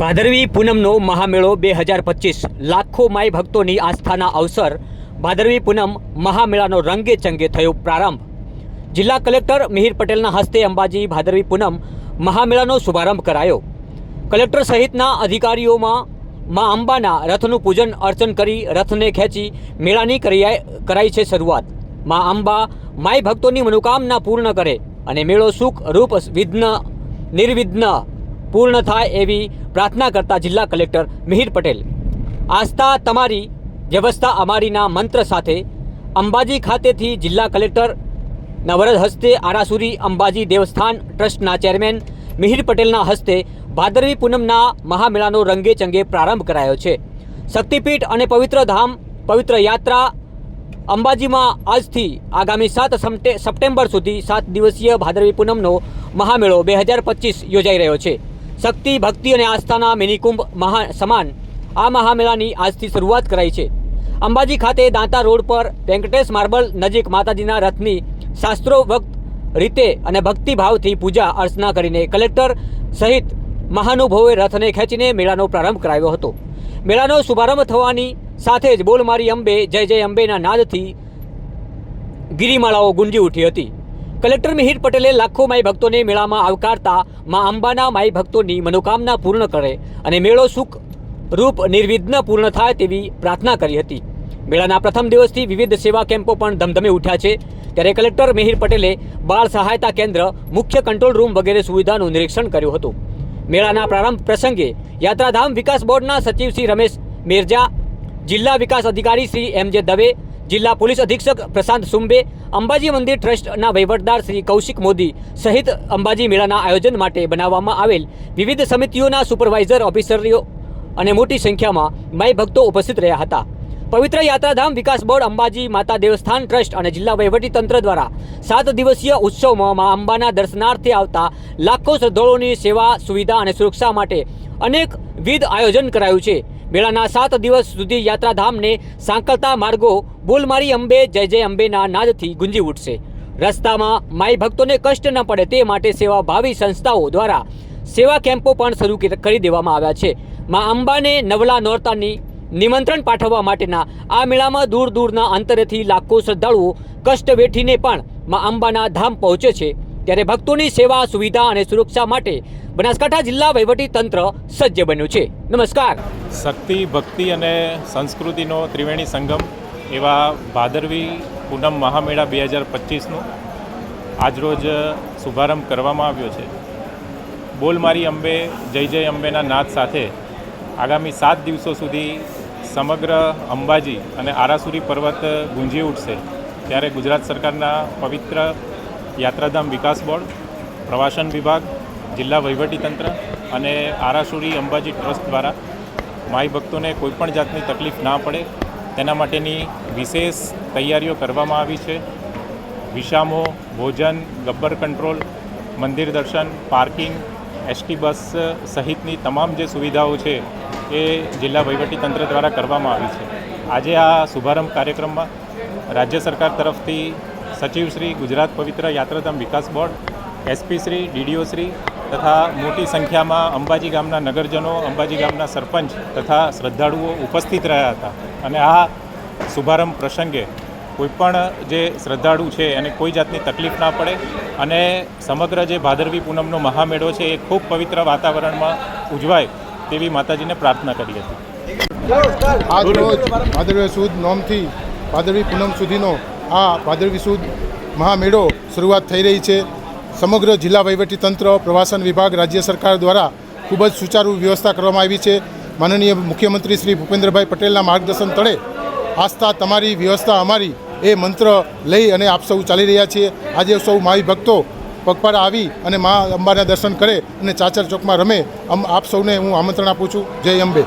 ભાદરવી પૂનમનો મહામેળો બે હજાર પચીસ. લાખો માઈ ભક્તોની આસ્થાના અવસર ભાદરવી પૂનમ મહામેળાનો રંગે ચંગે થયો પ્રારંભ. જિલ્લા કલેક્ટર મિહિર પટેલના હસ્તે અંબાજી ભાદરવી પૂનમ મહામેળાનો શુભારંભ કરાયો. કલેક્ટર સહિતના અધિકારીઓમાં મા અંબાના રથનું પૂજન અર્ચન કરી રથને ખેંચી મેળાની કરી કરાઈ છે શરૂઆત. મા અંબા માઈ ભક્તોની મનોકામના પૂર્ણ કરે અને મેળો સુખ, રૂપ, વિઘ્ન, નિર્વિઘ્ન પૂર્ણ થાય એવી પ્રાર્થના કરતા જિલ્લા કલેક્ટર મિહિર પટેલ. આસ્થા તમારી વ્યવસ્થા અમારીના મંત્ર સાથે અંબાજી ખાતેથી જિલ્લા કલેક્ટર નવરદ હસ્તે આરાસુરી અંબાજી દેવસ્થાન ટ્રસ્ટના ચેરમેન મિહિર પટેલના હસ્તે ભાદરવી પૂનમના મહામેળાનો રંગે ચંગે પ્રારંભ કરાયો છે. શક્તિપીઠ અને પવિત્ર ધામ, પવિત્ર યાત્રા અંબાજીમાં આજથી આગામી સાત સપ્ટે- સપ્ટેમ્બર સુધી સાત દિવસીય ભાદરવી પૂનમનો મહામેળો બે હજાર પચીસ યોજાઈ રહ્યો છે. શક્તિ, ભક્તિ અને આસ્થાના મિનિકુંભ મહા, સમાન આ મહામેળાની આજથી શરૂઆત કરાઈ છે. અંબાજી ખાતે દાંતા રોડ પર વેંકટેશ માર્બલ નજીક માતાજીના રથની શાસ્ત્રોવક્ત રીતે અને ભક્તિભાવથી પૂજા અર્ચના કરીને કલેક્ટર સહિત મહાનુભાવોએ રથને ખેંચીને મેળાનો પ્રારંભ કરાવ્યો હતો. મેળાનો શુભારંભ થવાની સાથે જ બોલ મારી અંબે, જય જય અંબેના નાદથી ગિરિમાળાઓ ગુંજી ઉઠી હતી. કલેક્ટર મિહિર પટેલે લાખો માઈ ભક્તોને મેળામાં આવકારતા મા અંબાના માઈ ભક્તોની મનોકામના પૂર્ણ કરે અને મેળો સુખ રૂપ નિર્વિઘ્ન પૂર્ણ થાય તેવી પ્રાર્થના કરી હતી. મેળાના પ્રથમ દિવસથી વિવિધ સેવા કેમ્પો પણ ધમધમે ઉઠ્યા છે. ત્યારે કલેક્ટર મિહિર પટેલે બાળ સહાયતા કેન્દ્ર, મુખ્ય કંટ્રોલ રૂમ વગેરે સુવિધાનું નિરીક્ષણ કર્યું હતું. મેળાના પ્રારંભ પ્રસંગે યાત્રાધામ વિકાસ બોર્ડના સચિવ શ્રી રમેશ મેરજા, જિલ્લા વિકાસ અધિકારી શ્રી એમ જે દવે જિલ્લા પોલીસ અધિક્ષક પ્રશાંત સુંબે, અંબાજી મંદિર ટ્રસ્ટના વહીવટદાર શ્રી કૌશિક મોદી સહિત અંબાજી મેળાના આયોજન માટે બનાવવામાં આવેલ વિવિધ સમિતિઓના સુપરવાઇઝર ઓફિસરીઓ અને મોટી સંખ્યામાં માઈ ભક્તો ઉપસ્થિત રહ્યા હતા. પવિત્ર યાત્રાધામ વિકાસ બોર્ડ અંબાજી માતા દેવસ્થાન ટ્રસ્ટ અને જિલ્લા તંત્ર દ્વારા સાત દિવસીય ઉત્સવમાં મા અંબાના દર્શનાર્થે આવતા લાખો શ્રદ્ધાળુઓની સેવા, સુવિધા અને સુરક્ષા માટે અનેક વિધ આયોજન કરાયું છે. મેળાના સાત દિવસ સુધી યાત્રાધામને સાંકળતા માર્ગો બોલમારી અંબે, જય જય અંબેના નાદથી ગુંજી ઉઠશે. રસ્તામાં માઈ ભક્તોને કષ્ટ ન પડે તે માટે સેવાભાવી સંસ્થાઓ દ્વારા સેવા કેમ્પો પણ શરૂ કરી દેવામાં આવ્યા છે. મા અંબાને નવલા નોરતાની નિમંત્રણ પાઠવવા માટેના આ મેળામાં દૂર દૂરના અંતરેથી લાખો શ્રદ્ધાળુઓ કષ્ટ વેઠીને પણ મા અંબાના ધામ પહોંચે છે. ત્યારે ભક્તોની સેવા, સુવિધા અને સુરક્ષા માટે બનાસકાંઠા જિલ્લા વહીવટી તંત્ર સજ્જ બન્યું છે. નમસ્કાર. શક્તિ, ભક્તિ અને સંસ્કૃતિનો ત્રિવેણી સંગમ એવા ભાદરવી પૂનમ મહામેળા બે હજાર પચીસનું આજરોજ શુભારંભ કરવામાં આવ્યો છે. બોલમારી અંબે, જય જય અંબેના નાદ સાથે આગામી સાત દિવસો સુધી સમગ્ર અંબાજી અને આરાસુરી પર્વત ગુંજી ઉઠશે. ત્યારે ગુજરાત સરકારના પવિત્ર યાત્રાધામ વિકાસ બોર્ડ, પ્રવાસન વિભાગ, જિલ્લા વહીવટીતંત્ર અને આરાસુરી અંબાજી ટ્રસ્ટ દ્વારા માઈ ભક્તોને કોઈપણ જાતની તકલીફ ના પડે, તેના માટેની વિશેષ તૈયારીઓ કરવામાં આવી છે. વિષામો ભોજન, ગબ્બર કંટ્રોલ, મંદિર દર્શન, પાર્કિંગ, એસટી બસ સહિતની તમામ જે સુવિધાઓ છે એ જિલ્લા વહીવટીતંત્ર દ્વારા કરવામાં આવી છે. આજે આ શુભારંભ કાર્યક્રમમાં રાજ્ય સરકાર તરફથી સચિવ શ્રી ગુજરાત પવિત્ર યાત્રાધામ વિકાસ board, SP Shri, DDO Shri તથા મોટી સંખ્યામાં અંબાજી ગામના નગરજનો, અંબાજી ગામના સરપંચ તથા શ્રદ્ધાળુઓ ઉપસ્થિત રહ્યા હતા. અને આ શુભારંભ પ્રસંગે કોઈપણ જે શ્રદ્ધાળુ છે એને કોઈ જાતની તકલીફ ના પડે અને સમગ્ર જે ભાદરવી પૂનમનો મહામેળો છે એ ખૂબ પવિત્ર વાતાવરણમાં ઉજવાય તેવી માતાજીને પ્રાર્થના કરી હતી. આજ રોજ ભાદરવી સુદ નોમથી ભાદરવી પૂનમ સુધીનો આ ભાદરવી સુદ મહામેળો શરૂઆત થઈ રહી છે. સમગ્ર જિલ્લા વહીવટીતંત્ર, પ્રવાસન વિભાગ, રાજ્ય સરકાર દ્વારા ખૂબ જ સુચારુ વ્યવસ્થા કરવામાં આવી છે. માનનીય મુખ્યમંત્રી શ્રી ભૂપેન્દ્રભાઈ પટેલના માર્ગદર્શન તળે આસ્થા તમારી, વ્યવસ્થા અમારી એ મંત્ર લઈ અને આપ સૌ ચાલી રહ્યા છીએ. આજે સૌ માવી ભક્તો પગપાળા આવી અને મા અંબાના દર્શન કરે અને ચાચર ચોકમાં રમે. આપ સૌને હું આમંત્રણ આપું છું. જય અંબે.